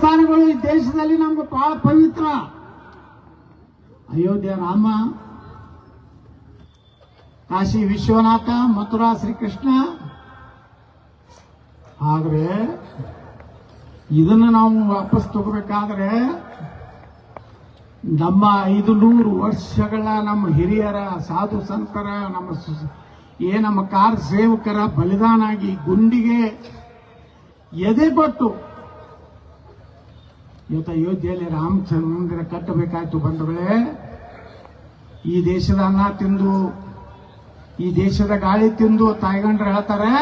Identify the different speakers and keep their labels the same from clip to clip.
Speaker 1: ಸ್ಥಾನಗಳು ಈ ದೇಶದಲ್ಲಿ ನಮ್ಗೆ ಬಹಳ ಪವಿತ್ರ. ಅಯೋಧ್ಯೆ ರಾಮ, ಕಾಶಿ ವಿಶ್ವನಾಥ, ಮಥುರಾ ಶ್ರೀಕೃಷ್ಣ. ಆದ್ರೆ ಇದನ್ನು ನಾವು ವಾಪಸ್ ತಗೋಬೇಕಾದ್ರೆ ನಮ್ಮ ಐದು ನೂರು ವರ್ಷಗಳ ನಮ್ಮ ಹಿರಿಯರ ಸಾಧು ಸಂತರ, ನಮ್ಮ ಏ ನಮ್ಮ ಕಾರ್ ಸೇವಕರ ಬಲಿದಾನಾಗಿ ಗುಂಡಿಗೆ ಎದೆ ಕೊಟ್ಟು ಇವತ್ತು ಅಯೋಧ್ಯೆಯಲ್ಲಿ ರಾಮಚಂದ್ರ ಮಂದಿರ ಕಟ್ಟಬೇಕಾಯ್ತು ಬಂಧುಗಳೇ. ಈ ದೇಶದ ಅನ್ನ ತಿಂದು, ಈ ದೇಶದ ಗಾಳಿ ತಿಂದು ತಾಯ್ಗಂಡ್ರು ಹೇಳ್ತಾರೆ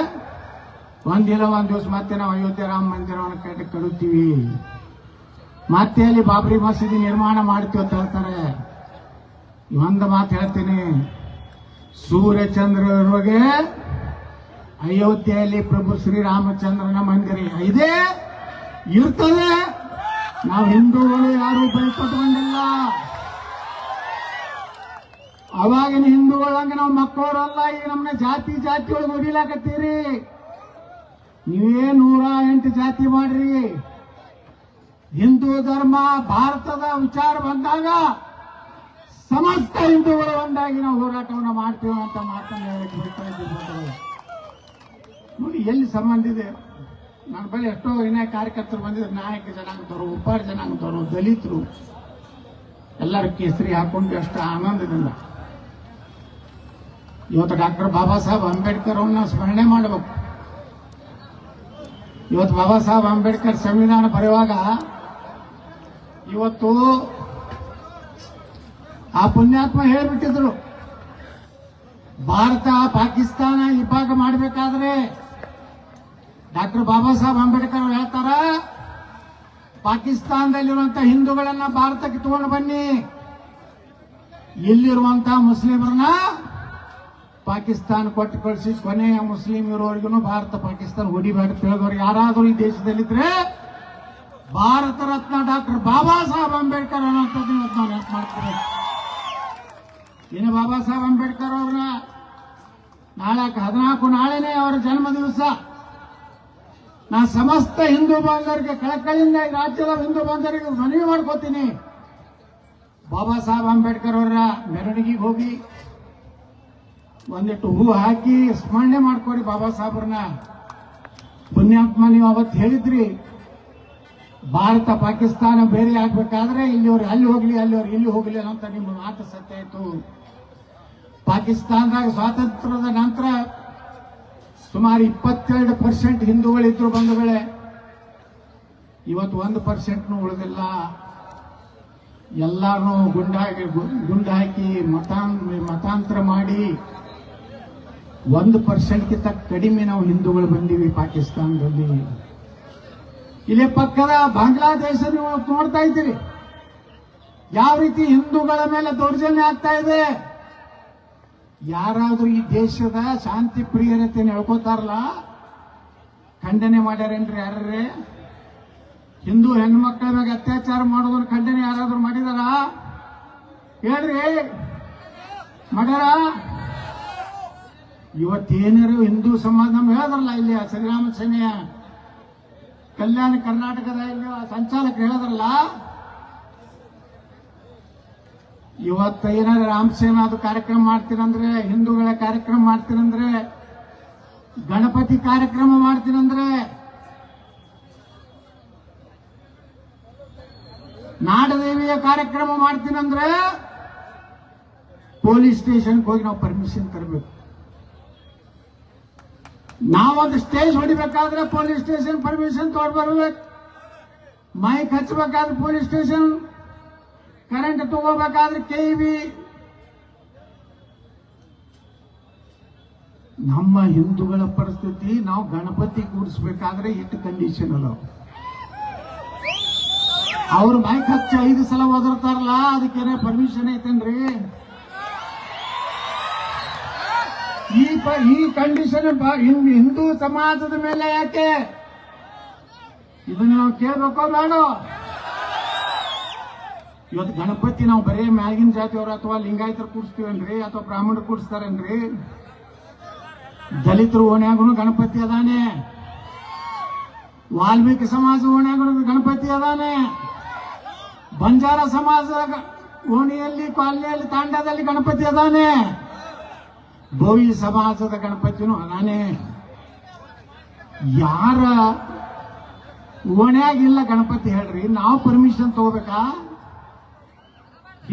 Speaker 1: ಒಂದಿಲ್ಲ ಒಂದ್ ದಿವಸ ಮತ್ತೆ ನಾವು ಅಯೋಧ್ಯೆ ರಾಮ ಮಂದಿರವನ್ನು ಕಟ್ಟಿ ಕಡುತ್ತೀವಿ ಮತ್ತೆ ಅಲ್ಲಿ ಬಾಬ್ರಿ ಮಸೀದಿ ನಿರ್ಮಾಣ ಮಾಡ್ತೀವಿ ಅಂತ ಹೇಳ್ತಾರೆ. ಒಂದು ಮಾತು ಹೇಳ್ತೀನಿ. ಸೂರ್ಯಚಂದ್ರರಿಗೆ ಅಯೋಧ್ಯೆಯಲ್ಲಿ ಪ್ರಭು ಶ್ರೀರಾಮಚಂದ್ರನ ಮಂದಿರ ಇದೆ. ಇರ್ತದೆ. ನಾವು ಹಿಂದೂಗಳು ಯಾರು ಬಯಪಟ್ಕೊಂಡಿಲ್ಲ ಅವಾಗಿನ ಹಿಂದೂಗಳಂಗೆ ನಾವು ಮಕ್ಕಳವರಲ್ಲ, ಈಗ ನಮ್ಮನ್ನ ಜಾತಿ ಜಾತಿ ಒಳಗೆ ಹೊಡಿಲಾಕತ್ತೀರಿ ನೀವೇ ನೂರ ಎಂಟು ಜಾತಿ ಮಾಡ್ರಿ. ಹಿಂದೂ ಧರ್ಮ, ಭಾರತದ ವಿಚಾರ ಬಂದಾಗ ಸಮಸ್ತ ಹಿಂದೂಗಳು ಒಂದಾಗಿ ನಾವು ಹೋರಾಟವನ್ನು ಮಾಡ್ತೀವಿ ಅಂತ ಮಾತನ್ನು. ನೋಡಿ, ಎಲ್ಲಿ ಸಂಬಂಧ ಇದೆ? ನನ್ನ ಬಳಿ ಎಷ್ಟೋ ಏನೇ ಕಾರ್ಯಕರ್ತರು ಬಂದಿದ್ರು, ನಾಯಕ ಜನಾಂಗದವರು ಉಪ್ಪಾರ ಜನಾಂಗದವರು, ದಲಿತರು. ಎಲ್ಲರೂ ಕೇಸರಿ ಹಾಕೊಂಡು ಎಷ್ಟು ಆನಂದದಿಂದ ಇವತ್ತು ಡಾಕ್ಟರ್ ಬಾಬಾ ಸಾಹೇಬ್ ಅಂಬೇಡ್ಕರ್ ಅವ್ರನ್ನ ಸ್ಮರಣೆ ಮಾಡಬೇಕು. ಇವತ್ತು ಬಾಬಾ ಸಾಹೇಬ್ ಅಂಬೇಡ್ಕರ್ ಸಂವಿಧಾನ ಬರೆಯುವಾಗ, ಇವತ್ತು ಆ ಪುಣ್ಯಾತ್ಮ ಹೇಳ್ಬಿಟ್ಟಿದ್ರು, ಭಾರತ ಪಾಕಿಸ್ತಾನ ಇಬ್ಬಾಗ ಮಾಡಬೇಕಾದ್ರೆ ಡಾಕ್ಟರ್ ಬಾಬಾ ಸಾಹೇಬ್ ಅಂಬೇಡ್ಕರ್ ಅವ್ರು ಹೇಳ್ತಾರ ಪಾಕಿಸ್ತಾನದಲ್ಲಿರುವಂತಹ ಹಿಂದೂಗಳನ್ನ ಭಾರತಕ್ಕೆ ತಗೊಂಡು ಬನ್ನಿ. ಇಲ್ಲಿರುವಂತಹ ಮುಸ್ಲಿಮರನ್ನ ಪಾಕಿಸ್ತಾನ ಕೊಟ್ಟು ಕಳಿಸಿ, ಕೊನೆಯ ಮುಸ್ಲಿಂ ಇರೋರಿಗೂ ಭಾರತ ಪಾಕಿಸ್ತಾನ ಹೊಡಿಬೇಡ ತಿಳಿದವ್ರಿಗೆ ಯಾರಾದರೂ ಈ ದೇಶದಲ್ಲಿದ್ರೆ ಭಾರತ ರತ್ನ ಡಾಕ್ಟರ್ ಬಾಬಾ ಸಾಹೇಬ್ ಅಂಬೇಡ್ಕರ್ ಅನ್ನೋಂಥದ್ದು ಇವತ್ತು ನಾವು ನೆನಪು ಮಾಡ್ತೀವಿ. ಇನ್ನು ಬಾಬಾ ಸಾಹೇಬ್ ಅಂಬೇಡ್ಕರ್ ಅವ್ರನ್ನ ನಾಳೆ ಹದಿನಾಲ್ಕು ನಾಳೆನೇ ಅವರ ಜನ್ಮ ದಿವಸ. ನಾ ಸಮಸ್ತ ಹಿಂದೂ ಬಾಂಧವರಿಗೆ, ಕಳಕಳಿಯಿಂದ ರಾಜ್ಯದ ಹಿಂದೂ ಬಾಂಧವರಿಗೆ ಮನವಿ ಮಾಡ್ಕೋತೀನಿ. ಬಾಬಾ ಸಾಹೇಬ್ ಅಂಬೇಡ್ಕರ್ ಅವರ ಮೆರವಣಿಗೆಗೆ ಹೋಗಿ ಒಂದಿಟ್ಟು ಹೂ ಹಾಕಿ ಸ್ಮರಣೆ ಮಾಡ್ಕೊಡಿ ಬಾಬಾ ಸಾಹೇಬ್ರನ್ನ. ಪುಣ್ಯಾತ್ಮ, ನೀವು ಅವತ್ತು ಹೇಳಿದ್ರಿ, ಭಾರತ, ಪಾಕಿಸ್ತಾನ ಬೇರೆ ಆಗ್ಬೇಕಾದ್ರೆ ಇಲ್ಲಿವ್ರು ಅಲ್ಲಿ ಹೋಗ್ಲಿ ಅಲ್ಲಿವ್ರು ಇಲ್ಲಿ ಹೋಗ್ಲಿ ಅಂತ ನಿಮ್ಮ ಮಾತು ಸತ್ಯ ಆಯ್ತು. ಪಾಕಿಸ್ತಾನದಾಗ ಸ್ವಾತಂತ್ರ್ಯದ ನಂತರ ಸುಮಾರು ಇಪ್ಪತ್ತೆರಡು ಪರ್ಸೆಂಟ್ ಹಿಂದೂಗಳಿದ್ರು ಬೆಳೆ ಇವತ್ತು ಒಂದು ಪರ್ಸೆಂಟ್ನು ಉಳಿದಿಲ್ಲ. ಎಲ್ಲಾರು ಗುಂಡಾಗಿ ಗುಂಡಾಕಿ ಮತಾನ್ ಮತಾಂತರ ಮಾಡಿ ಒಂದು ಪರ್ಸೆಂಟ್ಗಿಂತ ಕಡಿಮೆ ನಾವು ಹಿಂದೂಗಳು ಬಂದೀವಿ ಪಾಕಿಸ್ತಾನದಲ್ಲಿ. ಇಲ್ಲಿ ಪಕ್ಕದ ಬಾಂಗ್ಲಾದೇಶ ನೋಡ್ತಾ ಇದ್ದೀರಿ. ಯಾವ ರೀತಿ ಹಿಂದೂಗಳ ಮೇಲೆ ದೌರ್ಜನ್ಯ ಆಗ್ತಾ ಇದೆ. ಯಾರಾದ್ರೂ ಈ ದೇಶದ ಶಾಂತಿ ಪ್ರಿಯರತೆಯನ್ನು ಹೇಳ್ಕೋತಾರಲ್ಲ? ಖಂಡನೆ ಮಾಡ್ಯಾರೇನ್ರಿ ಯಾರೇ ಹಿಂದೂ ಹೆಣ್ಮಕ್ಳ ಮ್ಯಾಗ ಅತ್ಯಾಚಾರ ಮಾಡೋದನ್ನ ಖಂಡನೆ ಯಾರಾದ್ರೂ ಮಾಡಿದಾರ? ಹೇಳ್ರಿ. ಮಾಡ್ಯಾರ? ಇವತ್ತೇನಾರು ಹಿಂದೂ ಸಮಾಜ ಹೇಳಿದ್ರಲ್ಲ ಇಲ್ಲಿ ಶ್ರೀರಾಮ ಸೇನೆಯ ಕಲ್ಯಾಣ ಕರ್ನಾಟಕದ ಇಲ್ಲಿ ಸಂಚಾಲಕ ಹೇಳಿದ್ರಲ್ಲ? ಇವತ್ತ ಏನಾದ್ರು ರಾಮಸೇನಾದು ಕಾರ್ಯಕ್ರಮ ಮಾಡ್ತೀರಂದ್ರೆ, ಹಿಂದೂಗಳ ಕಾರ್ಯಕ್ರಮ ಮಾಡ್ತೀರಂದ್ರೆ, ಗಣಪತಿ ಕಾರ್ಯಕ್ರಮ ಮಾಡ್ತೀರಂದ್ರೆ, ನಾಡದೇವಿಯ ಕಾರ್ಯಕ್ರಮ ಮಾಡ್ತೀನಂದ್ರೆ, ಪೊಲೀಸ್ ಸ್ಟೇಷನ್ಗೆ ಹೋಗಿ ನಾವು ಪರ್ಮಿಷನ್ ತರಬೇಕು. ನಾವೊಂದು ಸ್ಟೇಜ್ ಹೊಡಿಬೇಕಾದ್ರೆ ಪೊಲೀಸ್ ಸ್ಟೇಷನ್ ಪರ್ಮಿಷನ್ ತಗೊಂಡು ಬರ್ಬೇಕು ಮೈಕ್ ಹಚ್ಚಬೇಕಾದ್ರೆ ಪೊಲೀಸ್ ಸ್ಟೇಷನ್. ಕರೆಂಟ್ ತಗೋಬೇಕಾದ್ರೆ ಕೆ ನಮ್ಮ ಹಿಂದೂಗಳ ಪರಿಸ್ಥಿತಿ, ನಾವು ಗಣಪತಿ ಕೂಡಿಸ್ಬೇಕಾದ್ರೆ ಇಟ್ಟು ಕಂಡೀಷನ್ ಅಲ್ಲ. ಅವ್ರು ಮೈಕ್ ಹಚ್ಚಿ ಐದು ಸಲ ಒದರ್ತಾರಲ್ಲ, ಅದಕ್ಕೇನೆ ಪರ್ಮಿಷನ್ ಐತೇನ್ರಿ? ಈ ಈ ಕಂಡೀಷನ್ ಹಿಂದೂ ಸಮಾಜದ ಮೇಲೆ ಯಾಕೆ? ಇದನ್ನ ನಾವು ಕೇಳ್ಬೇಕೋ ಬೇಡ ಇವತ್ತು ಗಣಪತಿ ನಾವು ಬರೇ ಮ್ಯಾಗಿನ ಜಾತಿಯವರು ಅಥವಾ ಲಿಂಗಾಯತರು ಕೂಡಿಸ್ತೀವನ್ರಿ ಅಥವಾ ಬ್ರಾಹ್ಮಣರು ಕೂಡಿಸ್ತಾರನ್ರಿ? ದಲಿತರು ಓಣ್ಯಾಗೂ ಗಣಪತಿ ಅದಾನೆ. ವಾಲ್ಮೀಕಿ ಸಮಾಜ ಓಣ್ಯಾಗೂ ಗಣಪತಿ ಅದಾನೆ. ಬಂಜಾರ ಸಮಾಜದ ಓಣಿಯಲ್ಲಿ ಕಾಲನಿಯಲ್ಲಿ ತಾಂಡದಲ್ಲಿ ಗಣಪತಿ ಅದಾನೆ. ಬೋವಿ ಸಮಾಜದ ಗಣಪತಿನೂ ಅದಾನೆ. ಯಾರ ಓಣ್ಯಾಗಿಲ್ಲ ಗಣಪತಿ ಹೇಳ್ರಿ, ನಾವು ಪರ್ಮಿಷನ್ ತಗೋಬೇಕಾ?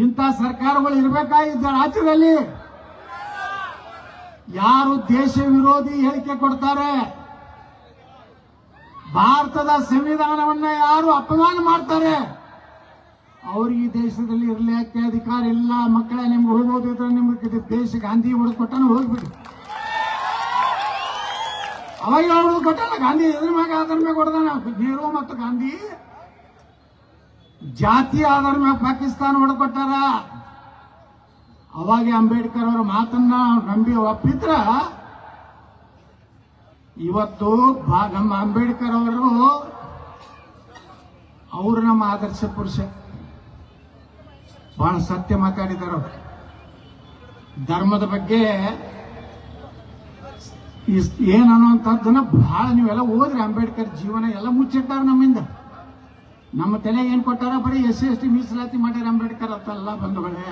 Speaker 1: ಇಂಥ ಸರ್ಕಾರಗಳು ಇರಬೇಕಾಗಿದ್ದ ರಾಜ್ಯದಲ್ಲಿ ಯಾರು ದೇಶ ವಿರೋಧಿ ಹೇಳಿಕೆ ಕೊಡ್ತಾರೆ? ಭಾರತದ ಸಂವಿಧಾನವನ್ನ ಯಾರು ಅಪಮಾನ ಮಾಡ್ತಾರೆ? ಅವ್ರಿಗೆ ಈ ದೇಶದಲ್ಲಿ ಇರ್ಲಿಕ್ಕೆ ಅಧಿಕಾರ ಇಲ್ಲ, ಮಕ್ಕಳೇ ನಿಮ್ಗೆ ಹೋಗೋದಿದ್ರೆ ನಿಮ್ಗೆ ದೇಶ ಗಾಂಧಿ ಹೊಡೆದು ಕೊಟ್ಟನು ಹೋಗ್ಬಿಡಿ. ಅವಾಗ ಹೊಡೆದು ಕೊಟ್ಟಲ್ಲ ಗಾಂಧಿ ಎದುರು ಮಗ ಆಧಾರ ಮೇಲೆ ಹೊಡೆದ ಮತ್ತು ಗಾಂಧಿ? ಜಾತಿ ಆಧಾರ ಮೇಲೆ ಪಾಕಿಸ್ತಾನ ಹೊಡೆಕೊಟ್ಟಾರ? ಅವಾಗ ಅಂಬೇಡ್ಕರ್ ಅವರ ಮಾತನ್ನ ನಂಬಿ ಒಪ್ಪಿದ್ರ? ಇವತ್ತು ನಮ್ಮ ಅಂಬೇಡ್ಕರ್ ಅವರು ಅವರು ನಮ್ಮ ಆದರ್ಶ ಪುರುಷ. ಬಹಳ ಸತ್ಯ ಮಾತಾಡಿದರು ಧರ್ಮದ ಬಗ್ಗೆ ಇಸ್- ಏನ್ ಅನ್ನುವಂಥದ್ದನ್ನ ಬಹಳ ನೀವೆಲ್ಲ ಓದ್ರಿ. ಅಂಬೇಡ್ಕರ್ ಜೀವನ ಎಲ್ಲ ಮುಚ್ಚಿಟ್ಟಾರ ನಮ್ಮಿಂದ. ನಮ್ಮ ತಲೆ ಏನ್ ಕೊಟ್ಟಾರ ಬರೀ ಎಸ್ ಎಸ್ ಟಿ, ಮೀಸಲಾತಿ ಮಾಡ್ಯಾರ ಅಂಬೇಡ್ಕರ್ ಅಂತಲ್ಲ ಬಂಧುಗಳೇ.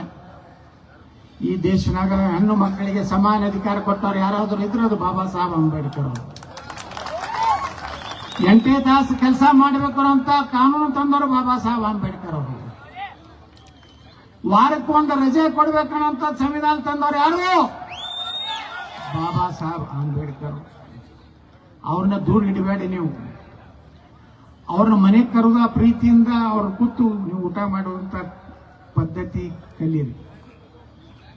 Speaker 1: ಈ ದೇಶನಾಗ ಹೆಣ್ಣು ಮಕ್ಕಳಿಗೆ ಸಮಾನ ಅಧಿಕಾರ ಕೊಟ್ಟವ್ರು ಯಾರಾದ್ರೂ ಇದ್ರೆ ಅದು ಬಾಬಾ ಸಾಹೇಬ್ ಅಂಬೇಡ್ಕರ್ ಎಂಟೇ ತಾಸು ಕೆಲಸ ಮಾಡಬೇಕು ಅಂತ ಕಾನೂನು ತಂದವರು ಬಾಬಾ ಸಾಹೇಬ್ ಅಂಬೇಡ್ಕರ್ ಅವರು. ವಾರಕ್ಕೆ ಒಂದು ರಜೆ ಕೊಡ್ಬೇಕಂತ ಸಂವಿಧಾನ ತಂದವರು ಯಾರು? ಬಾಬಾ ಸಾಹೇಬ್ ಅಂಬೇಡ್ಕರ್ ಅವ್ರನ್ನ ದೂರ ಇಡಬೇಡಿ ನೀವು. ಅವ್ರನ್ನ ಮನೆಗೆ ಕರೆದ ಪ್ರೀತಿಯಿಂದ ಅವ್ರ ಕೂತು ನೀವು ಊಟ ಮಾಡುವಂತ ಪದ್ಧತಿ ಕಲೀರಿ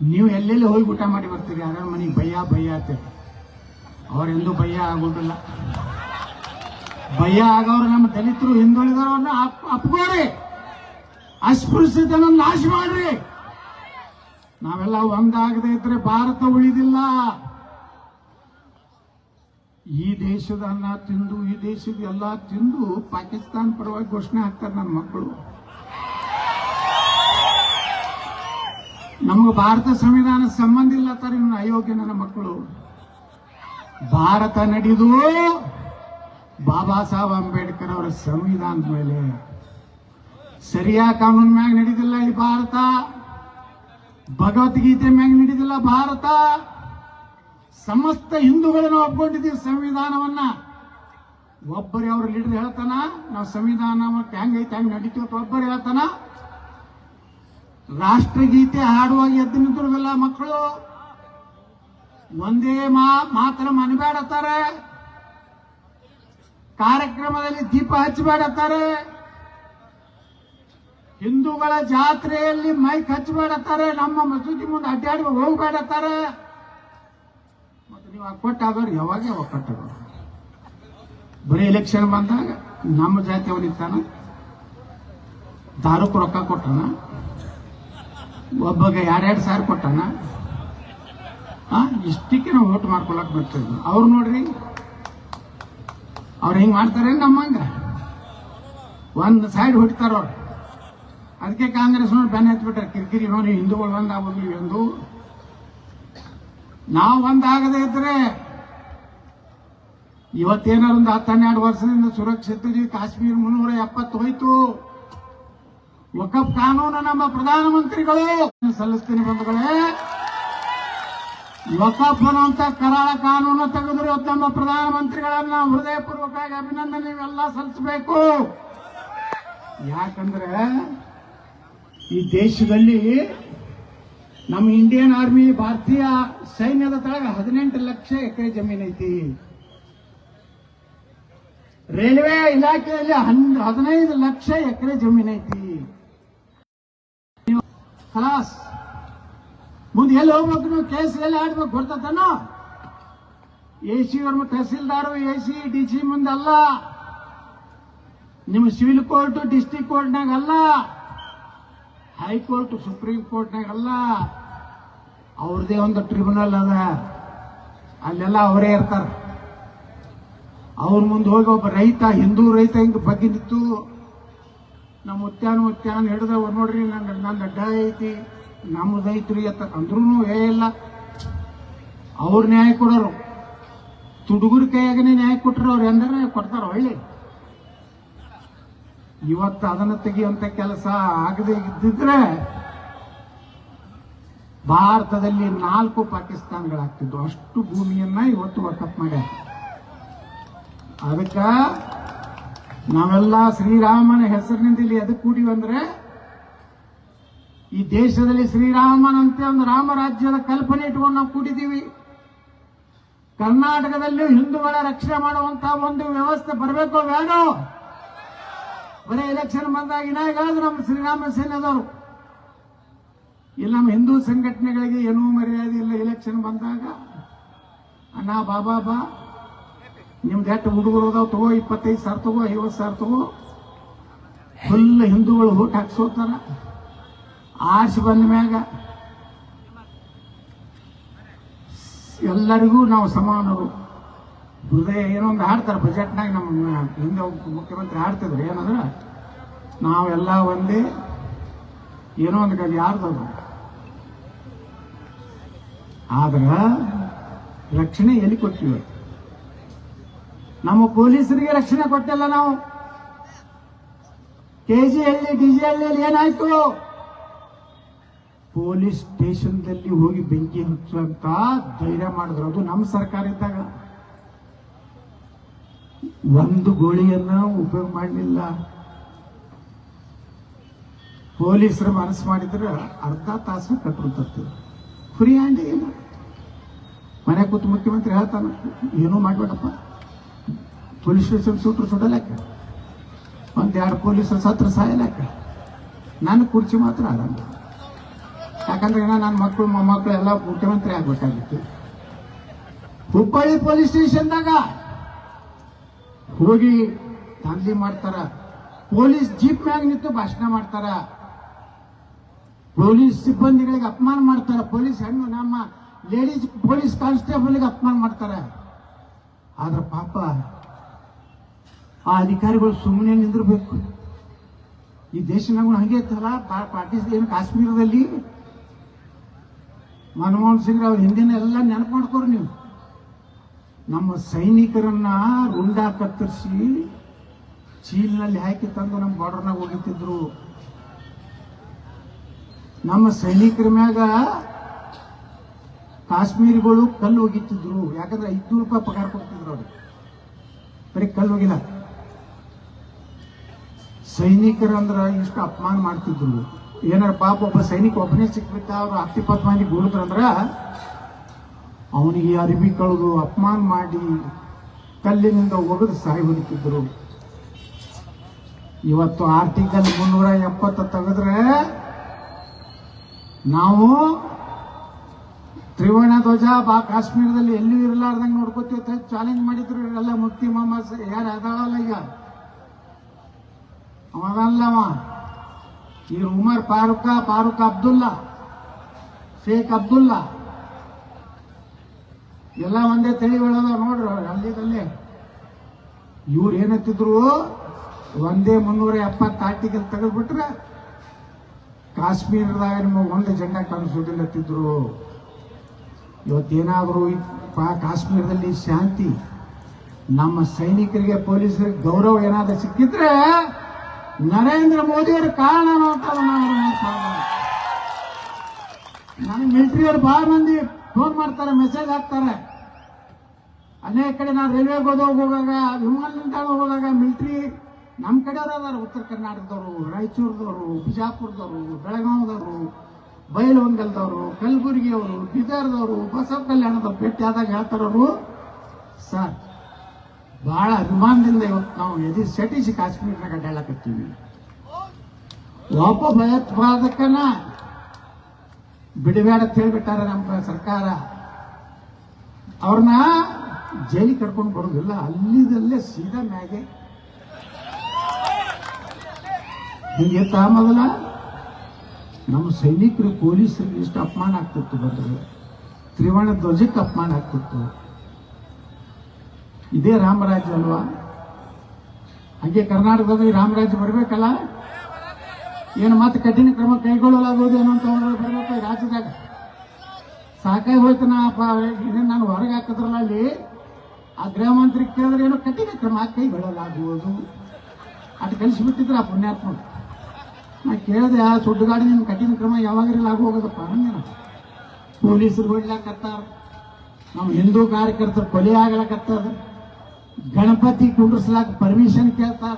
Speaker 1: ನೀವು ಎಲ್ಲೆಲ್ಲಿ ಹೋಗಿ ಊಟ ಮಾಡಿ ಬರ್ತೀರಿ? ಅದರ ಮನೆಗೆ ಭಯ ಭಯ ಅಂತ ಅವರೆಂದೂ ಭಯ ಆಗೋದಿಲ್ಲ. ಭಯ ಆಗೋರು ನಮ್ಮ ದಲಿತರು ಹಿಂದುಳಿದವ್ರನ್ನ ಅಪ್- ಅಪ್ಕೋರಿ ಅಸ್ಪೃಶ್ಯತನ ನಾಶ ಮಾಡ್ರಿ. ನಾವೆಲ್ಲ ಒಂದಾಗದೆ ಇದ್ರೆ ಭಾರತ ಉಳಿದಿಲ್ಲ. ಈ ದೇಶದ ಅನ್ನ ತಿಂದು, ಈ ದೇಶದ ಎಲ್ಲ ತಿಂದು ಪಾಕಿಸ್ತಾನ ಪರವಾಗಿ ಘೋಷಣೆ ಹಾಕ್ತಾರೆ ನನ್ನ ಮಕ್ಕಳು. ನಮಗೆ ಭಾರತ ಸಂವಿಧಾನ ಸಂಬಂಧ ಇಲ್ಲ ತಾರೆ ಇನ್ನು ಅಯೋಗ್ಯ ನನ್ನ ಮಕ್ಕಳು. ಭಾರತ ನಡೆದು ಬಾಬಾ ಸಾಹೇಬ್ ಅಂಬೇಡ್ಕರ್ ಅವರ ಸಂವಿಧಾನದ ಮೇಲೆ. ಸರಿಯಾದ ಕಾನೂನು ಮ್ಯಾಗ ನಡೀದಿಲ್ಲ ಈ ಭಾರತ. ಭಗವದ್ಗೀತೆ ಮ್ಯಾಗ ನಡೀದಿಲ್ಲ ಭಾರತ. ಸಮಸ್ತ ಹಿಂದೂಗಳನ್ನು ಒಪ್ಕೊಂಡಿದ್ದೀವಿ ಸಂವಿಧಾನವನ್ನ. ಒಬ್ಬರೇ ಅವ್ರ ಲೀಡರ್ ಹೇಳ್ತಾನ, ನಾವು ಸಂವಿಧಾನ ಹೆಂಗೈತೆ ಹೆಂಗ್ ನಡೀತೀವಿ ಒಬ್ಬರು ಹೇಳ್ತಾನ. ರಾಷ್ಟ್ರಗೀತೆ ಹಾಡುವಾಗ ಎದ್ದು ನಿಂತಿರೋದಿಲ್ಲ ಮಕ್ಕಳು. ಒಂದೇ ಮಾತ್ರ ಮನಬೇಡತ್ತಾರೆ ಕಾರ್ಯಕ್ರಮದಲ್ಲಿ ದೀಪ ಹಚ್ಚಬೇಡತ್ತಾರೆ ಹಿಂದೂಗಳ ಜಾತ್ರೆಯಲ್ಲಿ ಮೈಕ್ ಹಚ್ಚಬೇಡತ್ತಾರೆ ನಮ್ಮ ಮಸೂದಿ ಮುಂದೆ ಅಡ್ಡಾಡಿ ಹೋಗ್ಬೇಡತ್ತಾರೆ ನೀವು ಆಗೋರು ಯಾವಾಗ ಒಕ್ಕಟ್ಟಾಗೋರು ಬರೀ ಎಲೆಕ್ಷನ್ ಬಂದಾಗ ನಮ್ಮ ಜಾತಿ ಅವನಿರ್ತಾನ ದಾರುಕ್ ರೊಕ್ಕ ಕೊಟ್ಟನ? ಒಬ್ಬಗೆ ಎರಡೆರಡು ಸಾವಿರ ಕೊಟ್ಟನ? ಇಷ್ಟಕ್ಕೆ ನಾವು ಓಟ್ ಮಾಡ್ಕೊಳಕ್ ಬರ್ತೀವಿ ಅವ್ರು ನೋಡ್ರಿ, ಅವ್ರು ಹಿಂಗ್ ಮಾಡ್ತಾರೆ ನಮ್ಮಂಗ. ಒಂದ್ ಸೈಡ್ ಹೊಡಿತಾರ ಅವ್ರು. ಅದಕ್ಕೆ ಕಾಂಗ್ರೆಸ್ ನೋಡಿ ಬೆನ್ನ ಹತ್ಬಿಟ್ರೆ ಕಿರಿಕಿರಿ ನೋಡಿ ಹಿಂದೂಗಳು ಒಂದಾಗೋದ್ವಿ ಎಂದು ನಾವು ಒಂದಾಗದೇ ಇದ್ರೆ ಇವತ್ತೇನಾರು ಒಂದು ಹತ್ತು ಹನ್ನೆರಡು ವರ್ಷದಿಂದ ಸುರಕ್ಷಿತ ಕಾಶ್ಮೀರ ಮುನ್ನೂರ ಎಪ್ಪತ್ತು ಹೋಯ್ತು. ವಕಫ್ ಕಾನೂನು ನಮ್ಮ ಪ್ರಧಾನಮಂತ್ರಿಗಳು. ಸಲ್ಲಿಸ್ತೀನಿ ಬಂಧುಗಳೇ. ವಕಫ್ ಅನ್ನುವಂತ ಕರಾಳ ಕಾನೂನು ತೆಗೆದ್ರು ಇವತ್ತು ನಮ್ಮ ಪ್ರಧಾನಮಂತ್ರಿಗಳನ್ನ ಹೃದಯಪೂರ್ವಕವಾಗಿ ಅಭಿನಂದನೆ ನೀವೆಲ್ಲ ಸಲ್ಲಿಸಬೇಕು. ಯಾಕಂದ್ರೆ ಈ ದೇಶದಲ್ಲಿ ನಮ್ಮ ಇಂಡಿಯನ್ ಆರ್ಮಿ ಭಾರತೀಯ ಸೈನ್ಯದ ತಳಗ ಹದಿನೆಂಟು ಲಕ್ಷ ಎಕರೆ ಜಮೀನ್ ಐತಿ. ರೈಲ್ವೆ ಇಲಾಖೆಯಲ್ಲಿ ಹದಿನೈದು ಲಕ್ಷ ಎಕರೆ ಜಮೀನ್ ಐತಿ. ಖಲಾಸ್ ಮುಂದೆ ಎಲ್ಲಿ ಹೋಗ್ಬೇಕು ನೀವು? ಕೇಸ್ ಎಲ್ಲಿ ಆಡ್ಬೇಕು, ಗೊತ್ತತನೋ? ಎ ಸಿ ಅವ್ರ ತಹಸೀಲ್ದಾರು ಎ ಸಿ ಡಿ ಸಿ ಮುಂದಲ್ಲ. ನಿಮ್ಮ ಸಿವಿಲ್ ಕೋರ್ಟ್ ಡಿಸ್ಟಿಕ್ ಕೋರ್ಟ್ನಾಗ ಅಲ್ಲ ಹೈಕೋರ್ಟ್, ಸುಪ್ರೀಂ ಕೋರ್ಟ್ನಾಗ ಅಲ್ಲ ಅವ್ರದೇ ಒಂದು ಟ್ರಿಬ್ಯುನಲ್ ಅದ. ಅಲ್ಲೆಲ್ಲ ಅವರೇ ಇರ್ತಾರ. ಅವ್ರ ಮುಂದೆ ಹೋಗಿ ಒಬ್ಬ ರೈತ, ಹಿಂದೂ ರೈತ ಹಿಂಗೆ ಬಗ್ಗೆ ನಿಂತು ನಮ್ಮ ಉತ್ಯಾನ ಉತ್ಯಾನ ಹಿಡಿದ ನೋಡ್ರಿ ನನ್ನ ನನ್ನ ಅಡ್ಡ ಐತಿ ನಮ್ಮದು ಐತ್ರಿ ಅಂತ ಅಂದ್ರೂ ಏ ಇಲ್ಲ. ಅವ್ರು ನ್ಯಾಯ ಕೊಡೋರು. ತುಡುಗರ ಕೈಯಾಗನೇ ನ್ಯಾಯ ಕೊಟ್ಟರು ಅವ್ರು ಎಂದ್ರೆ ಕೊಡ್ತಾರ ಒಳ್ಳೆ. ಇವತ್ತು ಅದನ್ನು ತೆಗೆಯುವಂತ ಕೆಲಸ ಆಗದೆ ಇದ್ದಿದ್ರೆ ಭಾರತದಲ್ಲಿ ನಾಲ್ಕು ಪಾಕಿಸ್ತಾನಗಳಾಗ್ತಿದ್ವು. ಅಷ್ಟು ಭೂಮಿಯನ್ನ ಇವತ್ತು ವಕಪ್ ಮಾಡ್ಯಾರ. ಅದಕ್ಕ ನಾವೆಲ್ಲ ಶ್ರೀರಾಮನ ಹೆಸರಿನಿಂದ ಇಲ್ಲಿ ಎದಕ್ಕೆ ಕೂಡಿವಿ ಅಂದ್ರೆ, ಈ ದೇಶದಲ್ಲಿ ಶ್ರೀರಾಮನಂತೆ ಒಂದು ರಾಮರಾಜ್ಯದ ಕಲ್ಪನೆ ಇಟ್ಕೊಂಡು ನಾವು ಕೂಡಿದ್ದೀವಿ ಕರ್ನಾಟಕದಲ್ಲೂ ಹಿಂದೂಗಳ ರಕ್ಷಣೆ ಮಾಡುವಂತ ಒಂದು ವ್ಯವಸ್ಥೆ ಬರಬೇಕು ಬೇಡ? ಬರೀ ಎಲೆಕ್ಷನ್ ಬಂದಾಗ ಇನ್ನಾಗಾದ್ರು ನಮ್ಮ ಶ್ರೀರಾಮ ಸೇನೆದವರು. ಇಲ್ಲಿ, ನಮ್ಮ ಹಿಂದೂ ಸಂಘಟನೆಗಳಿಗೆ ಏನೂ ಮರ್ಯಾದೆ ಇಲ್ಲ ಎಲೆಕ್ಷನ್ ಬಂದಾಗ. ಅಣ್ಣ, ಬಾಬಾ, ಬಾ. ನಿಮ್ದು ಎಷ್ಟು ಹುಡುಗರು ಅದಾವ ತಗೋ, ಇಪ್ಪತ್ತೈದು ಸಾವಿರ ತಗೋ, ಐವತ್ತು ಸಾವಿರ ತಗೋ. ಫುಲ್ ಹಿಂದೂಗಳು ಊಟ ಹಾಕ್ಸೋತಾರ. ಆರ್ಸಿ ಬಂದ ಮ್ಯಾಗ ಎಲ್ಲರಿಗೂ ನಾವು ಸಮಾನರು. ಹೃದಯ ಏನೋ ಒಂದು ಹಾಡ್ತಾರೆ ಬಜೆಟ್ನಾಗ ನಮ್ಮ ಹಿಂದೆ ಮುಖ್ಯಮಂತ್ರಿ ಹಾಡ್ತಿದ್ರು, ಏನಂದ್ರೆ ನಾವೆಲ್ಲ ಒಂದೇ ಏನೋ ಒಂದು ಕಡೆ ಯಾರ್ದದು ಆದ್ರೆ ರಕ್ಷಣೆ ಎಲ್ಲಿ ಕೊಟ್ಟಿವಿ? ನಮ್ಮ ಪೊಲೀಸರಿಗೆ ರಕ್ಷಣೆ ಕೊಟ್ಟಿಲ್ಲ ನಾವು. ಕೆಜಿ ಡಿಜಿಯಲ್ಲಿ ಏನಾಯ್ತು? ಪೊಲೀಸ್ ಸ್ಟೇಷನ್ದಲ್ಲಿ ಹೋಗಿ ಬೆಂಕಿ ಹಚ್ಚುವಂತ ಧೈರ್ಯ ಮಾಡಿದ್ರು. ಅದು ನಮ್ಮ ಸರ್ಕಾರ ಇದ್ದಾಗ. ಒಂದು ಗೋಳಿಯನ್ನ ಉಪಯೋಗ ಮಾಡಲಿಲ್ಲ. ಪೊಲೀಸರು ಮನಸ್ಸು ಮಾಡಿದ್ರೆ ಅರ್ಧ ತಾಸು ಕಟ್ಬಿಡ್ತತ್ತು ಫ್ರೀ ಹ್ಯಾಂಡ್ ಇಲ್ಲ. ಮನೆ ಕೂತು ಮುಖ್ಯಮಂತ್ರಿ ಹೇಳ್ತಾನ, ಏನೂ ಮಾಡ್ಬೇಡಪ್ಪ ಪೊಲೀಸ್ ಸ್ಟೇಷನ್ ಸುಟ್ರು ಸುಡಲಾಕ ಒಂದ್ ಎರಡು ಪೊಲೀಸರು ಸತ್ರ ಸಾಯಲಾಕ ನನ್ನ ಕುರ್ಚಿ ಮಾತ್ರ ಆರಾಮ ಯಾಕಂದ್ರೆ ಏನೋ ನನ್ನ ಮಕ್ಕಳು ಮೊಮ್ಮಕ್ಕಳು ಎಲ್ಲ ಮುಖ್ಯಮಂತ್ರಿ ಆಗ್ಬೇಕಾಗಿತ್ತು. ಹುಬ್ಬಳ್ಳಿ ಪೊಲೀಸ್ ಸ್ಟೇಷನ್ದಾಗ ಹೋಗಿ ದಾಂಧಲಿ ಮಾಡ್ತಾರ. ಪೊಲೀಸ್ ಜೀಪ್ ಮ್ಯಾಗ ನಿಂತು ಭಾಷಣ ಮಾಡ್ತಾರ. ಪೊಲೀಸ್ ಸಿಬ್ಬಂದಿಗಳಿಗೆ ಅಪಮಾನ ಮಾಡ್ತಾರ. ಪೊಲೀಸ್ ಹೆಣ್ಣು, ನಮ್ಮ ಲೇಡೀಸ್ ಪೊಲೀಸ್ ಕಾನ್ಸ್ಟೇಬಲ್ಗೆ ಅಪಮಾನ ಮಾಡ್ತಾರ. ಆದ್ರ ಪಾಪ ಆ ಅಧಿಕಾರಿಗಳು ಸುಮ್ಮನೆ ನಿಂದಿರ್ಬೇಕು. ಈ ದೇಶನಾಗ ಹಂಗೆ ಇತ್ತಲ್ಲ? ಪಾಕಿಸ್ತಾನ ಕಾಶ್ಮೀರದಲ್ಲಿ ಮನಮೋಹನ್ ಸಿಂಗ್ ಅವ್ರ ಹಿಂದಿನ ಎಲ್ಲ ನೆನಪು ಮಾಡ್ಕೋರಿ ನೀವು. ನಮ್ಮ ಸೈನಿಕರನ್ನ ರುಂಡ ಕತ್ತರಿಸಿ ಚೀಲ್ನಲ್ಲಿ ಹಾಕಿ ತಂದು ನಮ್ಮ ಬಾರ್ಡರ್ನಾಗ ಹೋಗಿತ್ತಿದ್ರು. ನಮ್ಮ ಸೈನಿಕರ ಮ್ಯಾಗ ಕಾಶ್ಮೀರಿಗಳು ಕಲ್ಲು ಹೋಗಿತ್ತಿದ್ರು. ಯಾಕಂದ್ರೆ ಐದ್ನೂರು ರೂಪಾಯಿ ಪಗಾರ ಕೊಡ್ತಿದ್ರು ಅವ್ರು. ಬರೀ ಕಲ್ಲು ಹೋಗಿಲ್ಲ. ಸೈನಿಕರಂದ್ರ ಇಷ್ಟು ಅಪಮಾನ ಮಾಡ್ತಿದ್ರು. ಏನಾರ ಪಾಪ ಒಬ್ಬ ಸೈನಿಕ ಒಬ್ಬನೇ ಸಿಕ್ಬಿಟ್ಟ, ಅವ್ರು ಹತ್ತಿಪ್ಪತ್ತು ಮಂದಿ ಗುಳಿದ್ರಂದ್ರ ಅವನಿಗೆ ಅರಿವಿ ಕಳೆದು ಅಪಮಾನ ಮಾಡಿ ಕಲ್ಲಿನಿಂದ ಒಗೆದು ಸಾಯಿ ಹೊಡಿತಿದ್ರು ಇವತ್ತು ಆರ್ಟಿಕಲ್ ಮುನ್ನೂರ ಎಪ್ಪತ್ತು ತೆಗೆದ್ರೆ ನಾವು ತ್ರಿವರ್ಣ ಧ್ವಜ ಬಾ ಕಾಶ್ಮೀರದಲ್ಲಿ ಎಲ್ಲೂ ಇರಲಾರ್ದಂಗೆ ನೋಡ್ಕೋತೀವಿ ಚಾಲೆಂಜ್ ಮಾಡಿದ್ರು. ಎಲ್ಲ ಮುಕ್ತಿ ಮೊಹಮ್ಮದ್ ಯಾರು ಅದಾವಲ್ಲ ಈಗ? ಅವನಲ್ಲವ ಈಗ ಉಮರ್ ಫಾರೂಕ, ಫಾರೂಕ್ ಅಬ್ದುಲ್ಲಾ, ಶೇಖ್ ಅಬ್ದುಲ್ಲಾ. ಎಲ್ಲ ಒಂದೇ ತಳಿ ಬೆಳೆದ ನೋಡ್ರಿ ಅಲ್ಲಿದಲ್ಲೇ ಇವ್ರು ಏನತ್ತಿದ್ರು ಒಂದೇ ಮುನ್ನೂರ ಎಪ್ಪತ್ತು ಆರ್ಟಿಕಲ್ ತೆಗೆದ್ಬಿಟ್ರೆ ಕಾಶ್ಮೀರದಾಗ ನಿಮಗೆ ಒಂದು ಜಂಡ ಕಾಣಿಸೋದಿಲ್ಲತ್ತಿದ್ರು ಇವತ್ತೇನಾದರೂ ಕಾಶ್ಮೀರದಲ್ಲಿ ಶಾಂತಿ, ನಮ್ಮ ಸೈನಿಕರಿಗೆ, ಪೊಲೀಸರಿಗೆ ಗೌರವ ಏನಾದರೂ ಸಿಕ್ಕಿದ್ರೆ ನರೇಂದ್ರ ಮೋದಿಯವ್ರ ಕಾರಣ ನಾನು ಮಿಲಿಟರಿಯವರು ಬಹಳ ಮಂದಿ ಫೋನ್ ಮಾಡ್ತಾರೆ ಮೆಸೇಜ್ ಹಾಕ್ತಾರೆ. ಅನೇಕ ಕಡೆ ನಾವು ರೈಲ್ವೆಗೆ ಹೋದಾಗ ಹೋಗಾಗ ವಿಮಾನ ನಿಲ್ದಾಣ ಹೋದಾಗ ಮಿಲ್ಟ್ರಿ ನಮ್ಮ ಕಡೆಯವ್ರು ಉತ್ತರ ಕರ್ನಾಟಕದವರು, ರಾಯಚೂರದವರು, ಬಿಜಾಪುರದವರು, ಬೆಳಗಾವದವರು ಬೈಲವಂಗಲ್ದವರು ಕಲಬುರಗಿಯವರು, ಬೀದರ್ದವರು, ಬಸವ ಕಲ್ಯಾಣದವ್ರು ಭೇಟಿ ಆದಾಗ ಹೇಳ್ತಾರವರು, ಸರ್ ಬಹಳ ಅಭಿಮಾನದಿಂದ ಇವತ್ತು ನಾವು ಎದಿ ಸೆಟಿಸಿ ಕಾಶ್ಮೀರ್ನಾಗ ಅಡ್ಡಾಡಕತ್ತೀವಿ ಒಬ್ಬ ಭಯೋತ್ಪಾದಕನ ಬಿಡಬೇಡ ಅಂತ ಹೇಳ್ಬಿಟ್ಟಾರ ನಮ್ಮ ಸರ್ಕಾರ. ಅವ್ರನ್ನ ಜೈಲಿಗೆ ಕರ್ಕೊಂಡು ಬರೋದಿಲ್ಲ, ಅಲ್ಲಿದಲ್ಲೇ ಸೀದಾ ಮ್ಯಾಗೆ. ಹಿಂಗೆ ಮೊದಲ? ನಮ್ಮ ಸೈನಿಕರು ಪೊಲೀಸರಿಗೆ ಇಷ್ಟು ಅಪಮಾನ ಆಗ್ತಿತ್ತು ಬಂದ್ರೆ. ತ್ರಿವರ್ಣ ಧ್ವಜಕ್ಕೆ ಅಪಮಾನ ಆಗ್ತಿತ್ತು. ಇದೇ ರಾಮರಾಜ್ಯ ಅಲ್ವಾ? ಹಾಗೆ ಕರ್ನಾಟಕದಲ್ಲಿ ರಾಮರಾಜ್ಯ ಬರಬೇಕಲ್ಲ? ಏನು ಮತ್ತೆ ಕಠಿಣ ಕ್ರಮ ಕೈಗೊಳ್ಳಲಾಗುವುದು ಅಂತ ಬರಬೇಕು ರಾಜ್ಯದಾಗ. ಸಾಕಾಗಿ ಹೋಯ್ತು ನಾ ನಾನು ಹೊರಗೆ ಹಾಕಿದ್ರಲ್ಲ ಅಲ್ಲಿ. ಆ ಗೃಹ ಮಂತ್ರಿ ಕೇಳಿದ್ರೆ ಏನೋ ಕಠಿಣ ಕ್ರಮ ಕೈಗೊಳ್ಳಲಾಗುವುದು. ಅದು ಕಲಿಸ್ಬಿಟ್ಟಿದ್ರ ಆ ಪುಣ್ಯಾತ್ಮ. ನಾ ಕೇಳಿದೆ, ಆ ಸುಡ್ಡು ಗಾಡಿ ನಿಮ್ಮ ಕಠಿಣ ಕ್ರಮ ಯಾವಾಗ ಆಗು ಹೋಗೋದಪ್ಪ ಅಂದಿನ ಪೊಲೀಸರು ಹೊಡ್ಲಾಕತ್ತಾರ ನಮ್ಮ ಹಿಂದೂ ಕಾರ್ಯಕರ್ತರು ಕೊಲೆ ಆಗ್ಲಾಕತ್ತಾರ ಗಣಪತಿ ಕುಂಡ್ರಸ್ಲಾಕ ಪರ್ಮಿಷನ್ ಕೇಳ್ತಾರ.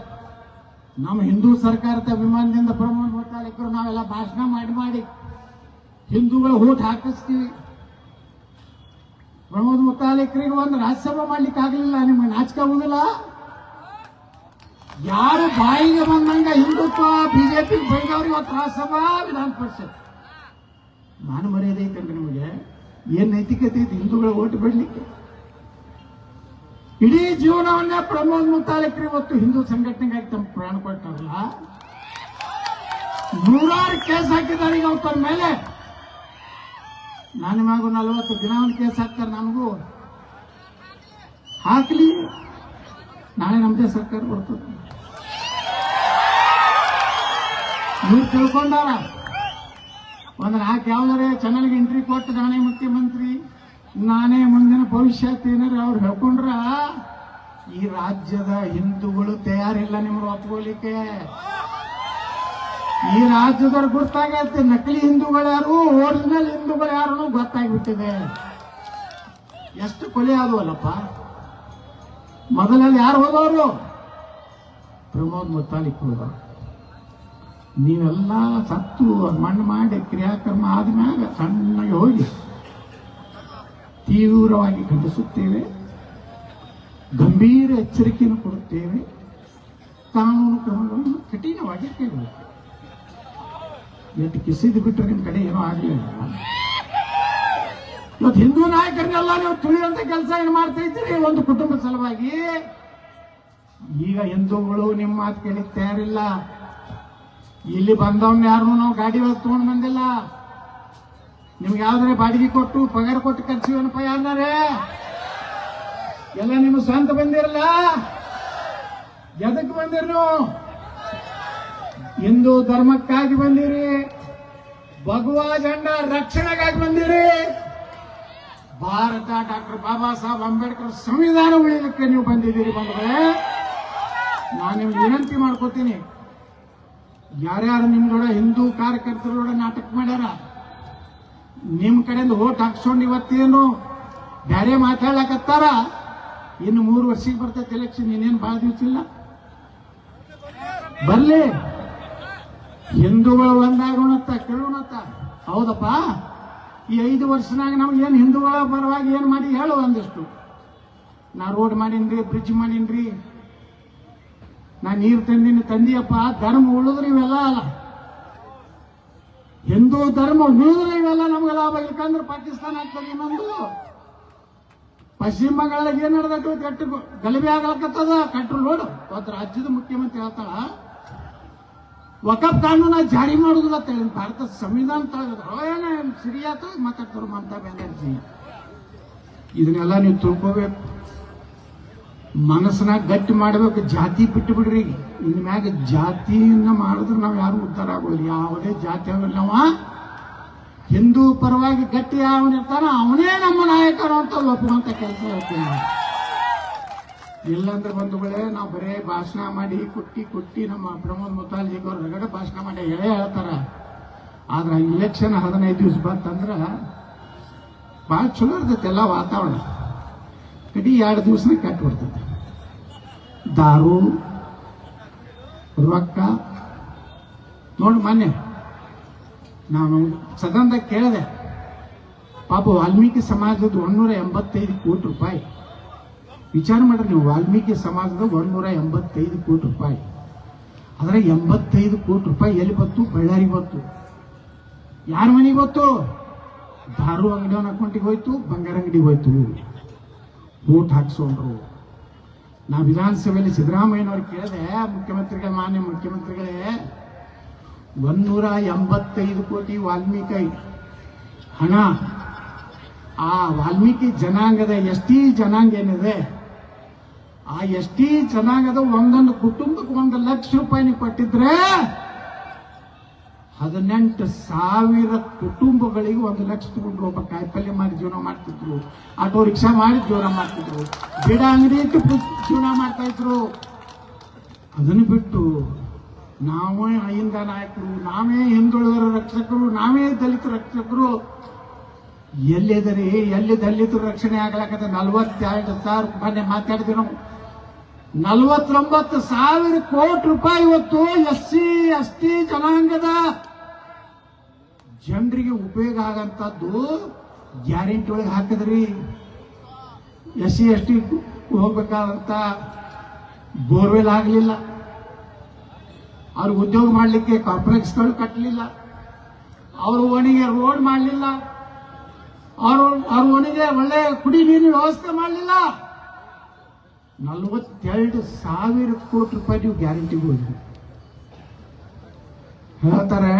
Speaker 1: ನಮ್ಮ ಹಿಂದೂ ಸರ್ಕಾರದ ಅಭಿಮಾನದಿಂದ ಪ್ರಮೋದ್ ಮುತ್ತಾಲಿಕರು ನಾವೆಲ್ಲ ಭಾಷಣ ಮಾಡಿ ಮಾಡಿ ಹಿಂದೂಗಳ ಹೂಟ್ ಹಾಕಿಸ್ತೀವಿ. ಪ್ರಮೋದ್ ಮುತಾಲಿಕರಿಗೆ ಒಂದು ರಾಜ್ಯಸಭಾ ಮಾಡ್ಲಿಕ್ಕೆ ಆಗಲಿಲ್ಲ, ನಿಮ್ಗೆ ನಾಚಿಕೆ ಆಗುದಿಲ್ಲ? ಯಾರು ಬಾಯಿಗೆ ಬಂದಂಗ ಹಿಂದುತ್ವ, ಬಿಜೆಪಿ ಬೈದವ್ರು ಇವತ್ತು ರಾಜ್ಯಸಭಾ ವಿಧಾನ ಪರಿಷತ್? ನಾನು ಮರ್ಯಾದೆ ಐತಂದ್ರೆ ನಿಮಗೆ? ಏನ್ ನೈತಿಕತೆ ಐತಿ ಹಿಂದೂಗಳ ಓಟ್ ಬಿಡ್ಲಿಕ್ಕೆ? ಇಡೀ ಜೀವನವನ್ನೇ ಪ್ರಮೋದ್ ಮುತಾಲಿಕರು ಇವತ್ತು ಹಿಂದೂ ಸಂಘಟನೆಗಾಗಿ ತಮ್ಮ ಪ್ರಾಣ ಕೊಟ್ಟಾರಲ್ಲ? ನೂರಾರು ಕೇಸ್ ಹಾಕಿದ್ದಾರೆ ಈಗ ಅವ್ರ ಮೇಲೆ. ನಾನು ಮಗು ನಲವತ್ತು ದಿನ ಒಂದು ಕೇಸ್ ಹಾಕ್ತಾರೆ ನಮಗೂ. ಹಾಕ್ಲಿ. ನಾಳೆ ನಮ್ದೇ ಸರ್ಕಾರ ಬರ್ತದೆ. ನೀವು ತಿಳ್ಕೊಂಡಾರ? ಒಂದು ನಾಲ್ಕು ಯಾವ್ದಾರೆ ಚಾನಲ್ಗೆ ಎಂಟ್ರಿ ಕೊಟ್ಟು ನಾನೇ ಮುಖ್ಯಮಂತ್ರಿ. ನಾನೇ ಮುಂದಿನ ಭವಿಷ್ಯತ್ ಏನಾರ ಅವ್ರು ಹೇಳ್ಕೊಂಡ್ರ, ಈ ರಾಜ್ಯದ ಹಿಂದೂಗಳು ತಯಾರಿಲ್ಲ ನಿಮ್ಗೆ ಒಪ್ಕೋಲಿಕ್ಕೆ ಈ ರಾಜ್ಯದವ್ರು ಗೊತ್ತಾಗತ್ತೆ ನಕಲಿ ಹಿಂದೂಗಳು ಯಾರು ಒರಿಜಿನಲ್ ಹಿಂದೂಗಳು ಯಾರು ಗೊತ್ತಾಗ್ಬಿಟ್ಟಿದೆ. ಎಷ್ಟು ಕೊಲೆ ಆದವಲ್ಲಪ್ಪ. ಮೊದಲಲ್ಲಿ ಯಾರು ಹೋದವರು? ಪ್ರಮೋದ್ ಮುತ್ತಾಲಿಕ್ ಹೋದವರು ನೀವೆಲ್ಲ ಸತ್ತು, ಮಣ್ಣು ಮಾಡಿ ಕ್ರಿಯಾಕರ್ಮ ಆದ್ಮ್ಯಾಗ ಸಣ್ಣಗೆ ಹೋಗಿ. ತೀವ್ರವಾಗಿ ಖಂಡಿಸುತ್ತೇವೆ ಗಂಭೀರ ಎಚ್ಚರಿಕೆಯನ್ನು ಕೊಡುತ್ತೇವೆ. ಕಾನೂನು ಕ್ರಮಗಳನ್ನು ಕಠಿಣವಾಗಿ ಕೈಗೊಳ್ಳುತ್ತೇವೆ. ಎಷ್ಟು ಕಿಸಿದು ಬಿಟ್ಟರೆ ನಿಮ್ಮ ಕಡೆ ಏನೋ ಆಗಲಿಲ್ಲ ಇವತ್ತು ಹಿಂದೂ ನಾಯಕರನ್ನೆಲ್ಲ ನೀವು ತುಳಿಯುವಂತ ಕೆಲಸ ಏನು ಮಾಡ್ತಾ ಇದ್ದೀರಿ? ಒಂದು ಕುಟುಂಬ ಸಲುವಾಗಿ. ಈಗ ಹಿಂದೂಗಳು ನಿಮ್ಮ ಮಾತು ಕೇಳಿಕ್ ತಯಾರಿಲ್ಲ. ಇಲ್ಲಿ ಬಂದವನ್ನ ಯಾರನ್ನೂ ನಾವು ಗಾಡಿ ಒಳಗೆ ತಗೊಂಡು ಬಂದಿಲ್ಲ. ನಿಮ್ಗೆ ಯಾವ್ದಾರೆ ಬಾಡಿಗೆ ಕೊಟ್ಟು, ಪಗಾರ ಕೊಟ್ಟು ಖರ್ಚಿವನಪ್ಪ ಯಾರೇ ಎಲ್ಲ ನಿಮ್ಮ ಸ್ವಂತ ಬಂದಿರಲ್ಲ? ಎದಕ್ಕೆ ಬಂದಿರಿ ನೀವು? ಹಿಂದೂ ಧರ್ಮಕ್ಕಾಗಿ ಬಂದಿರಿ. ಭಗವಾ ಜಂಡ ರಕ್ಷಣೆಗಾಗಿ ಬಂದಿರಿ. ಭಾರತ ಡಾಕ್ಟರ್ ಬಾಬಾ ಸಾಹೇಬ್ ಅಂಬೇಡ್ಕರ್ ಸಂವಿಧಾನ ಉಳಿಯೋದಕ್ಕೆ ನೀವು ಬಂದಿದ್ದೀರಿ ಬಂದ್ರೆ ನಾನು ನಿಮ್ಗೆ ವಿನಂತಿ ಮಾಡ್ಕೋತೀನಿ. ಯಾರ್ಯಾರು ನಿಮ್ದೊಡ ಹಿಂದೂ ಕಾರ್ಯಕರ್ತರೊಡ ನಾಟಕ ಮಾಡ್ಯಾರ? ನಿಮ್ ಕಡೆಯಿಂದ ಓಟ್ ಹಾಕ್ಸ್ಕೊಂಡು ಇವತ್ತೇನು ಬೇರೆ ಮಾತಾಡ್ಲಾಕತ್ತಾರ ಇನ್ನು ಮೂರು ವರ್ಷಕ್ಕೆ ಬರ್ತೈತೆ ಎಲೆಕ್ಷನ್ ಇನ್ನೇನು ಭಾಳ ದಿವಸ ಇಲ್ಲ. ಬರ್ಲಿ. ಹಿಂದೂಗಳು ಒಂದಾಗೋಣತ್ತ ಕೇಳೋಣತ್ತ ಹೌದಪ್ಪ? ಈ ಐದು ವರ್ಷನಾಗ ನಮ್ಗೆ ಏನು ಹಿಂದೂಗಳ ಪರವಾಗಿ ಏನು ಮಾಡಿ ಹೇಳು ಒಂದಿಷ್ಟು. ನಾ ರೋಡ್ ಮಾಡೀನ್ರಿ ಬ್ರಿಡ್ಜ್ ಮಾಡೀನ್ರಿ. ನಾ ನೀರು ತಂದೀನಿ ತಂದಿಯಪ್ಪ, ಧರ್ಮ ಉಳಿದ್ರಿ ಇವೆಲ್ಲ ಅಲ್ಲ. ಹಿಂದೂ ಧರ್ಮ ಉಳಿದ್ರೆ ಇವೆಲ್ಲ ನಮ್ಗೆ ಲಾಭ. ಇಲ್ಕಂದ್ರೆ ಪಾಕಿಸ್ತಾನ ಆಗ್ತದೆ ಇನ್ನೊಂದು. ಪಶ್ಚಿಮ ಬಂಗಾಳದಾಗ ಏನ್ ನಡೆದಕ್ಕೆ ಕಟ್ಟು ಗಲಭೆ ಆಗ್ಲಕತ್ತದ? ಕಟ್ರು ನೋಡು. ಇವತ್ತು ರಾಜ್ಯದ ಮುಖ್ಯಮಂತ್ರಿ ಹೇಳ್ತಾಳ ವಕಪ್ ಕಾನೂನ ಜಾರಿ ಮಾಡುದಿಲ್ಲ ಹೇಳಿ. ಭಾರತ ಸಂವಿಧಾನ ತಳೆದ್ರು ಏನ ಸಿರಿಯಾತ ಮಾತಾಡ್ತಾರೆ ಮಮತಾ ಬ್ಯಾನರ್ಜಿ. ಇದನ್ನೆಲ್ಲ ನೀವು ತಿಳ್ಕೋಬೇಕು. ಮನಸ್ಸನ್ನ ಗಟ್ಟಿ ಮಾಡ್ಬೇಕು, ಜಾತಿ ಬಿಟ್ಟು ಬಿಡ್ರಿ. ಇನ್ ಮ್ಯಾಗ ಜಾತಿಯನ್ನ ಮಾಡಿದ್ರೆ ನಾವು ಯಾರು ಉದ್ಧಾರ ಆಗೋದಿಲ್ಲ. ಯಾವುದೇ ಜಾತಿ ನಾವ ಹಿಂದೂ ಪರವಾಗಿ ಗಟ್ಟಿ ಅವನಿರ್ತಾನ ಅವನೇ ನಮ್ಮ ನಾಯಕರು ಅಂತ ಒಪ್ಪುವಂತ ಕೆಲಸ. ಇಲ್ಲಂದ್ರೆ ಬಂಧುಗಳೇ, ನಾವು ಬರೇ ಭಾಷಣ ಮಾಡಿ, ಕುಟ್ಟಿ ಕೊಟ್ಟಿ ನಮ್ಮ ಪ್ರಮೋದ್ ಮುತಾಲ್ಜಿ ಅವ್ರ ಹೊರಗಡೆ ಭಾಷಣ ಮಾಡಿ ಹೇಳೇ ಹೇಳ್ತಾರ. ಆದ್ರೆ ಇಲೆಕ್ಷನ್ ಹದಿನೈದು ದಿವಸ ಬಂತಂದ್ರ ಭಾಳ ಚಲೋ ಇರ್ತೈತೆ ಎಲ್ಲ ವಾತಾವರಣ. ಕಡಿ ಎರಡು ದಿವಸನ ಕಟ್ ಬರ್ತೈತೆ ದಾರು, ರೊಕ್ಕ. ನೋಡಿ ಮೊನ್ನೆ ನಾನು ಸದನದಾಗ ಕೇಳಿದೆ, ಪಾಪ ವಾಲ್ಮೀಕಿ ಸಮಾಜದ ಒಂದೂರ ಎಂಬತ್ತೈದು ಕೋಟಿ ರೂಪಾಯಿ. ವಿಚಾರ ಮಾಡ್ರಿ ನೀವು, ವಾಲ್ಮೀಕಿ ಸಮಾಜದ ಒಂದೂರ ಎಂಬತ್ತೈದು ಕೋಟಿ ರೂಪಾಯಿ. ಆದರೆ ಎಂಬತ್ತೈದು ಕೋಟಿ ರೂಪಾಯಿ ಎಲ್ಲಿ ಬತ್ತು ಬಳ್ಳಾರಿಗೆ ಬತ್ತು ಯಾರ ಮನೆಗೆ ಬಂತು? ದಾರು ಅಂಗಡಿಯವನ ಅಕೌಂಟಿಗೆ ಹೋಯ್ತು, ಬಂಗಾರ ಅಂಗಡಿಗೆ ಹೋಯ್ತು. ಓಟ್ ಹಾಕ್ಸೋಂಡ್ರು ನಾ ವಿಧಾನಸಭೆಯಲ್ಲಿ ಸಿದ್ದರಾಮಯ್ಯನವ್ರು ಕೇಳಿದೆ, ಮುಖ್ಯಮಂತ್ರಿಗಳ, ಮಾನ್ಯ ಮುಖ್ಯಮಂತ್ರಿಗಳೇ, ಒಂದೂರ ಎಂಬತ್ತೈದು ಕೋಟಿ ವಾಲ್ಮೀಕಿ ಹಣ. ಆ ವಾಲ್ಮೀಕಿ ಜನಾಂಗದ ಎಷ್ಟೀ ಜನಾಂಗ ಏನಿದೆ, ಆ ಎಷ್ಟೀ ಜನಾಂಗದ ಒಂದೊಂದು ಕುಟುಂಬಕ್ಕೆ ಒಂದು ಲಕ್ಷ ರೂಪಾಯಿ ಕೊಟ್ಟಿದ್ರೆ ಹದಿನೆಂಟು ಸಾವಿರ ಕುಟುಂಬಗಳಿಗೆ ಒಂದು ಲಕ್ಷ ತಗೊಂಡ್ರು ಒಬ್ಬ ಕಾಯಿಪಲ್ಯ ಮಾಡಿ ಜೀವನ ಮಾಡ್ತಿದ್ರು. ಆಟೋ ರಿಕ್ಷಾ ಮಾಡಿ ಜೀವನ ಮಾಡ್ತಿದ್ರು. ಗಿಡ ಅಂಗಡಿ ಇಟ್ಟು ಜೀವನ ಮಾಡ್ತಾ ಇದ್ರು. ಅದನ್ನು ಬಿಟ್ಟು ನಾವೇ ಅಹಿಂದ ನಾಯಕರು, ನಾವೇ ಹಿಂದುಳಿದರ ರಕ್ಷಕರು, ನಾವೇ ದಲಿತ ರಕ್ಷಕರು. ಎಲ್ಲಿದರೆ ಎಲ್ಲಿ ದಲಿತರು ರಕ್ಷಣೆ ಆಗ್ಲಾಕತ್ತೆ? ನಲ್ವತ್ತೆರಡು ಸಾವಿರ, ಮೊನ್ನೆ ಮಾತಾಡಿದ್ವಿ ನಾವು. ನಲವತ್ತೊಂಬತ್ತು ಸಾವಿರ ಕೋಟಿ ರೂಪಾಯಿ ಇವತ್ತು ಎಸ್ ಸಿ, ಎಸ್ ಟಿ ಜನಾಂಗದ ಜನರಿಗೆ ಉಪಯೋಗ ಆಗಂತದ್ದು ಗ್ಯಾರಂಟಿ ಒಳಗೆ ಹಾಕಿದ್ರಿ. ಎಸ್ ಸಿ, ಎಸ್ ಟಿ ಹೋಗ್ಬೇಕಾದಂತ ಬೋರ್ವೆಲ್ ಆಗಲಿಲ್ಲ. ಅವ್ರು ಉದ್ಯೋಗ ಮಾಡಲಿಕ್ಕೆ ಕಾಂಪ್ಲೆಕ್ಸ್ಗಳು ಕಟ್ಟಲಿಲ್ಲ ಅವರು ಓಣಿಗೆ ರೋಡ್ ಮಾಡಲಿಲ್ಲ. ಅವರು, ಅವ್ರ ಓಣಿಗೆ ಒಳ್ಳೆ ಕುಡಿ ನೀರಿನ ವ್ಯವಸ್ಥೆ ಮಾಡಲಿಲ್ಲ. ನಲವತ್ತೆರಡು ಸಾವಿರ ಕೋಟಿ ರೂಪಾಯಿ ನೀವು ಗ್ಯಾರಂಟಿಗೆ ಹೋದ್ರಿ ಹೇಳ್ತಾರೆ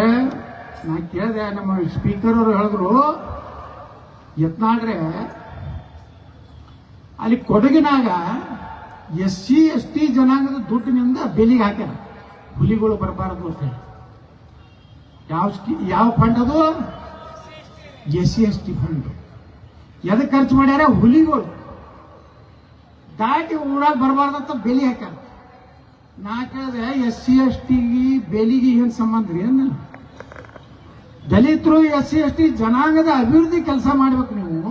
Speaker 1: ನಾ ಕೇಳಿದೆ, ನಮ್ಮ ಸ್ಪೀಕರ್ ಅವರು ಹೇಳಿದ್ರು ಯತ್ನಾಡ್ರೆ ಅಲ್ಲಿ ಕೊಡಗಿನಾಗ ಎಸ್ ಸಿ, ಎಸ್ ಟಿ ಜನಾಂಗದ ದುಡ್ಡಿನಿಂದ ಬೆಲಿಗೆ ಹಾಕ್ಯಾರ. ಹುಲಿಗಳು ಬರಬಾರದು ಅಂತ ಹೇಳಿ. ಯಾವ ಸ್ಕಿ- ಯಾವ ಫಂಡ್ ಅದು? S C, S T fund ಎದಕ್ಕೆ ಖರ್ಚು ಮಾಡ್ಯಾರ? ಹುಲಿಗಳು. ದಾಟಿ ಊರಾಗ ಬರಬಾರ್ದಂತ ಬೆಲಿ ಹಾಕ್ಯಾರ. ನಾ ಕೇಳಿದೆ, ಎಸ್ ಸಿ, ಎಸ್ ಟಿಗೆ ಬೆಲಿಗೆ ಏನು ಸಂಬಂಧ ರೀ ದಲಿತರು ಎಸ್ ಸಿ ಎಸ್ ಟಿ ಜನಾಂಗದ ಅಭಿವೃದ್ಧಿ ಕೆಲಸ ಮಾಡ್ಬೇಕು ನೀವು.